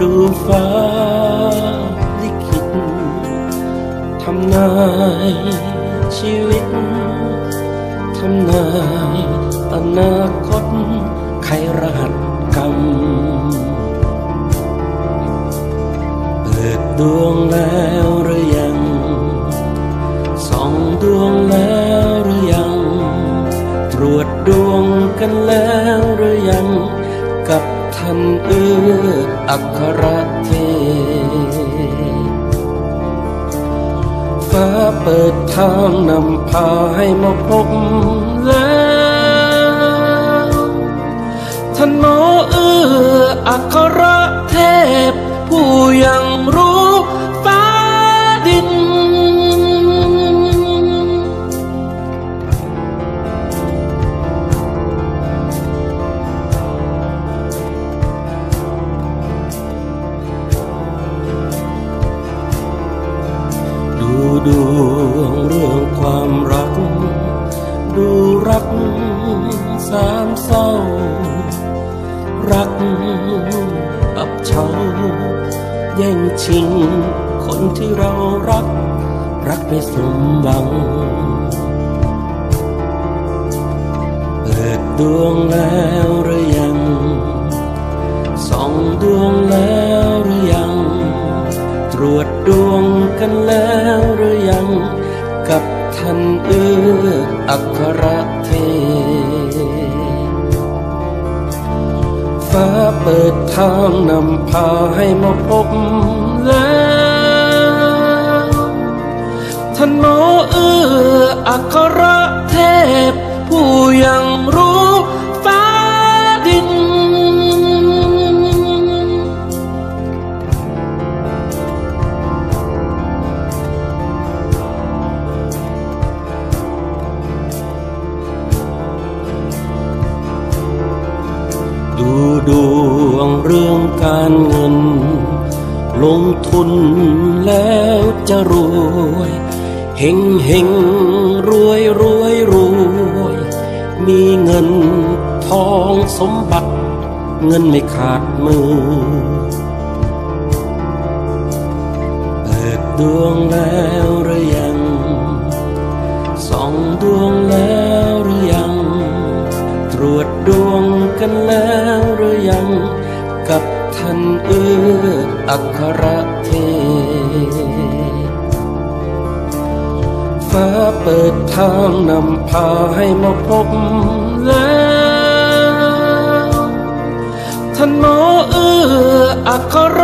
ดูฟ้าลิขิตทำนายชีวิต ทำนายอนาคตใครรหัสกรรม เปิดดวงแล้วหรือยังสองดวงแล้วหรือยัง ตรวจดวงกันแล้วหรือยังกับ ท่านเอื้ออัครเทฟ้าเปิดทางนำพาให้มาพบ วงเรื่องความรัก ดูรักสามเศร้า รักอับเฉาแย่งชิงคนที่เรารัก รักไม่สมหวัง เปิดดวงแล้วหรือยังสองดวงแล้ว รวจดวงกันแล้วหรือยัง กับท่านเอื้ออัครเทพฟ้าเปิดทางนำพาให้มาพบแล้วท่านหมอเอื้ออัครเทพผู้ยัง ดูดวงเรื่องการเงิน ลงทุนแล้วจะรวยเฮงเฮงรวยรวยรวย มีเงินทองสมบัติ เงินไม่ขาดมือ เปิดดวงแล้วหรือยังสองดวงแล้วหรือยัง จดวงกันแล้วหรือยัง กับท่านเอื้ออัครเทฟ้าเปิดทางนำพาให้มาพบแล้ว ท่านหมอเอื้ออัคร